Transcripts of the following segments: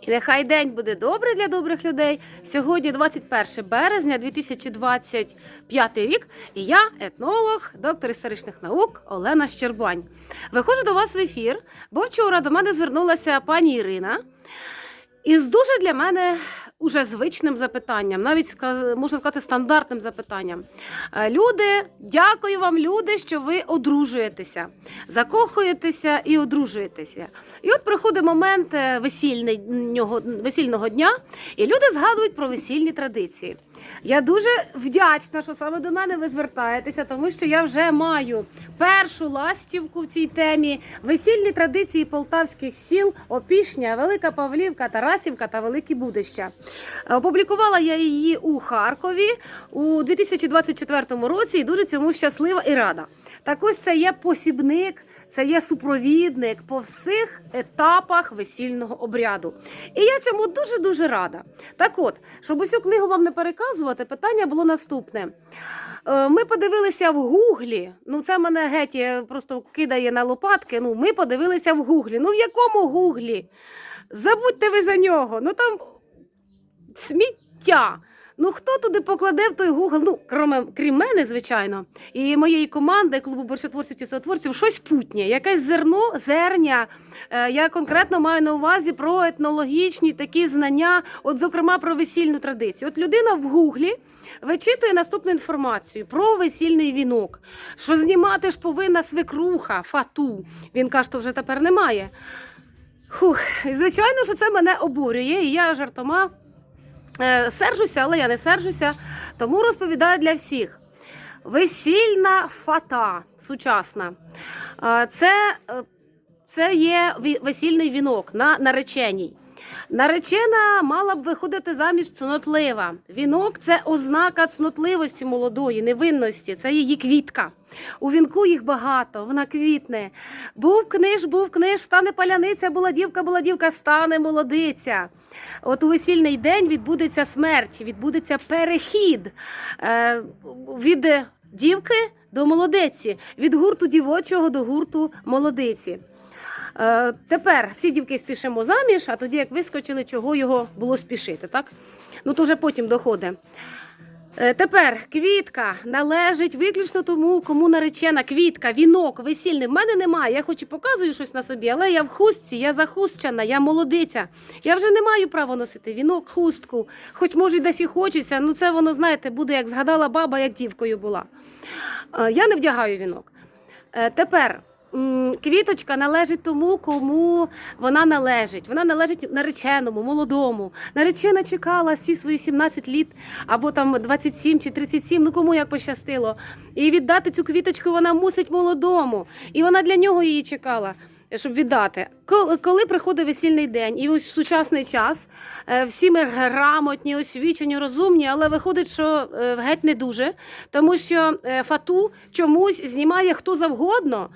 І нехай день буде добрий для добрих людей. Сьогодні 21 березня 2025 рік. І я, етнолог, доктор історичних наук Олена Щербань. Виходжу до вас в ефір, бо вчора до мене звернулася пані Ірина. із дуже для мене уже звичним запитанням, навіть можна сказати, стандартним запитанням. Е, Люди, дякую вам, люди, що ви одружуєтеся, закохуєтеся і одружуєтеся. І от приходить момент е, весільного дня, і люди згадують про весільні традиції. Я дуже вдячна, що саме до мене ви звертаєтеся, тому що я вже маю першу ластівку в цій темі весільні традиції полтавських сіл Опішня, Велика Павлівка, Тарасівка та Великі Будища. Опублікувала я її у Харкові у 2024 році і дуже цьому щаслива і рада. Так ось це є посібник. Це є супровідник по всіх етапах весільного обряду. І я цьому дуже дуже рада. Так от, щоб усю книгу вам не переказувати, питання було наступне. Е, Ми подивилися в Гуглі. Ну, це мене геть е, просто кидає на лопатки. Ну, ми подивилися в Гуглі. Ну, в якому Гуглі? Забудьте ви за нього. Ну там сміття. Ну хто туди покладе в той Google? Ну, крім, крім мене, звичайно, і моєї команди клубу борщотворців тісотворців, щось путнє, якесь зерно, зерня. Е, Я конкретно маю на увазі про етнологічні такі знання, от зокрема про весільну традицію. От людина в Гуглі вичитує наступну інформацію про весільний вінок, що знімати ж повинна свекруха, фату. Він каже, що вже тепер немає. Хух, звичайно, що це мене обурює, і я жартома сержуся, але я не сержуся, тому розповідаю для всіх. Весільна фата сучасна. Е, Це, е, це є весільний вінок на нареченій. Наречена мала б виходити заміж цнотлива. Вінок це ознака цнотливості молодої, невинності, це її квітка. У вінку їх багато, вона квітне. Був книж, був книж, стане паляниця, була дівка, була дівка, стане молодиця. От у весільний день відбудеться смерть, відбудеться перехід е, від дівки до молодиці, від гурту дівочого до гурту молодиці. Е, тепер всі дівки спішимо заміж, а тоді як вискочили, чого його було спішити, так? Ну то вже потім доходить. Е, Тепер квітка належить виключно тому, кому наречена квітка, вінок, весільний. В мене немає. Я хоч і показую щось на собі, але я в хустці, я захущена, я молодиця. Я вже не маю права носити вінок, хустку. Хоч може десь і хочеться. Ну це воно, знаєте, буде як згадала баба, як дівкою була. Е, Я не вдягаю вінок. Тепер квіточка належить тому, кому вона належить. Вона належить нареченому, молодому. Наречена чекала всі свої 17 літ, або там 27 чи 37, ну кому як пощастило. І віддати цю квіточку вона мусить молодому. І вона для нього її чекала. Щоб віддати, коли, приходить весільний день, і ось в сучасний час е, всі ми грамотні, освічені, розумні, але виходить, що е, геть не дуже, тому що е, фату чомусь знімає хто завгодно.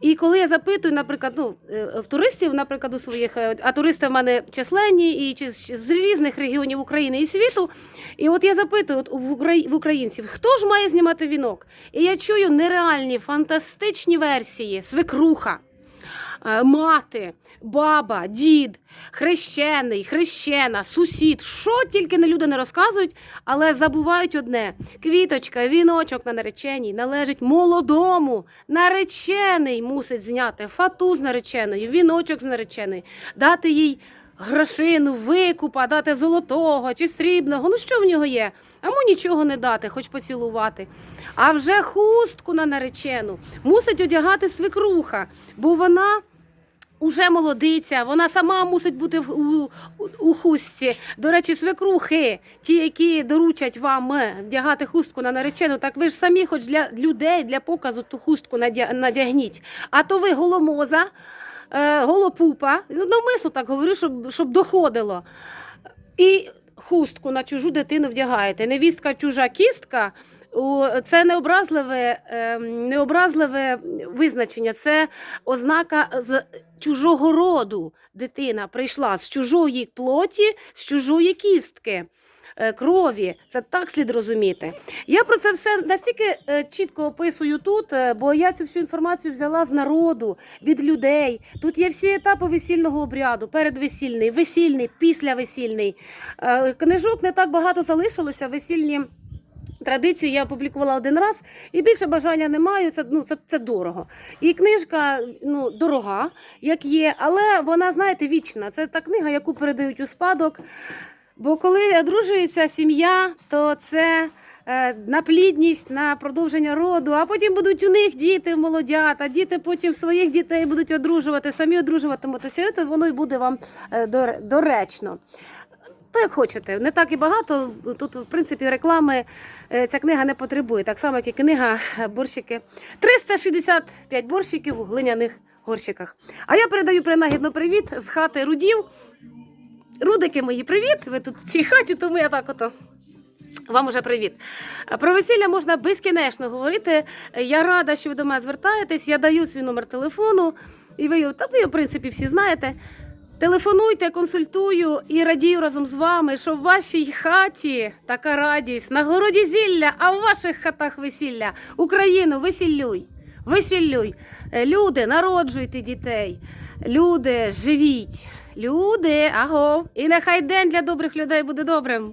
І коли я запитую, наприклад, ну в туристів, наприклад, у своїх, а туристи в мене численні і з різних регіонів України і світу. І от я запитую от в українців, хто ж має знімати вінок? І я чую нереальні фантастичні версії, свекруха. Е, Мати, баба, дід, хрещений, хрещена, сусід, що тільки не люди не розказують, але забувають одне: квіточка, віночок на нареченій належить молодому. Наречений мусить зняти фату з нареченою, віночок з нареченої, дати їй грошину, викупа, дати золотого чи срібного. Ну що в нього є? А йому нічого не дати, хоч поцілувати. А вже хустку на наречену мусить одягати свекруха, бо вона. Уже молодиця, вона сама мусить бути в- у, у, хустці. До речі, свекрухи, ті, які доручать вам е, вдягати хустку на наречену, так ви ж самі, хоч для людей, для показу ту хустку надя- надягніть. А то ви голомоза, е, голопупа, ну, навмисно так говорю, щоб, щоб доходило. І хустку на чужу дитину вдягаєте. Невістка чужа кістка. Це необразливе, ем, необразливе визначення, це ознака чужого роду. Дитина прийшла з чужої плоті, з чужої кістки. е, крові. Це так слід розуміти. Я про це все настільки е, чітко описую тут, е, бо я цю всю інформацію взяла з народу, від людей. Тут є всі етапи весільного обряду: передвесільний, весільний, післявесільний. Книжок не так багато залишилося. Весільні традиції я опублікувала один раз, і більше бажання не маю. Це ну це, це дорого. І книжка ну дорога, як є, але вона, знаєте, вічна. Це та книга, яку передають у спадок. Бо коли одружується сім'я, то це е, на плідність, на продовження роду, а потім будуть у них діти молодята, діти потім своїх дітей будуть одружувати, самі одружуватимуться, і то воно й буде вам е, доречно. То як хочете, не так і багато. Тут, в принципі, реклами е, ця книга не потребує. Так само, як і книга е, борщики. 365 борщиків у глиняних горщиках. А я передаю принагідно привіт з хати рудів. Рудики мої, привіт! Ви тут в цій хаті, тому я так ото. Вам уже привіт. Про весілля можна безкінечно говорити. Я рада, що ви до мене звертаєтесь. Я даю свій номер телефону, і ви його, та ви в принципі, всі знаєте. Телефонуйте, консультую і радію разом з вами, що в вашій хаті така радість, на городі зілля, а в ваших хатах весілля. Україну, весіллюй, весіллюй. Е, Люди, народжуйте дітей. Люди, живіть. Люди, аго. І нехай день для добрих людей буде добрим.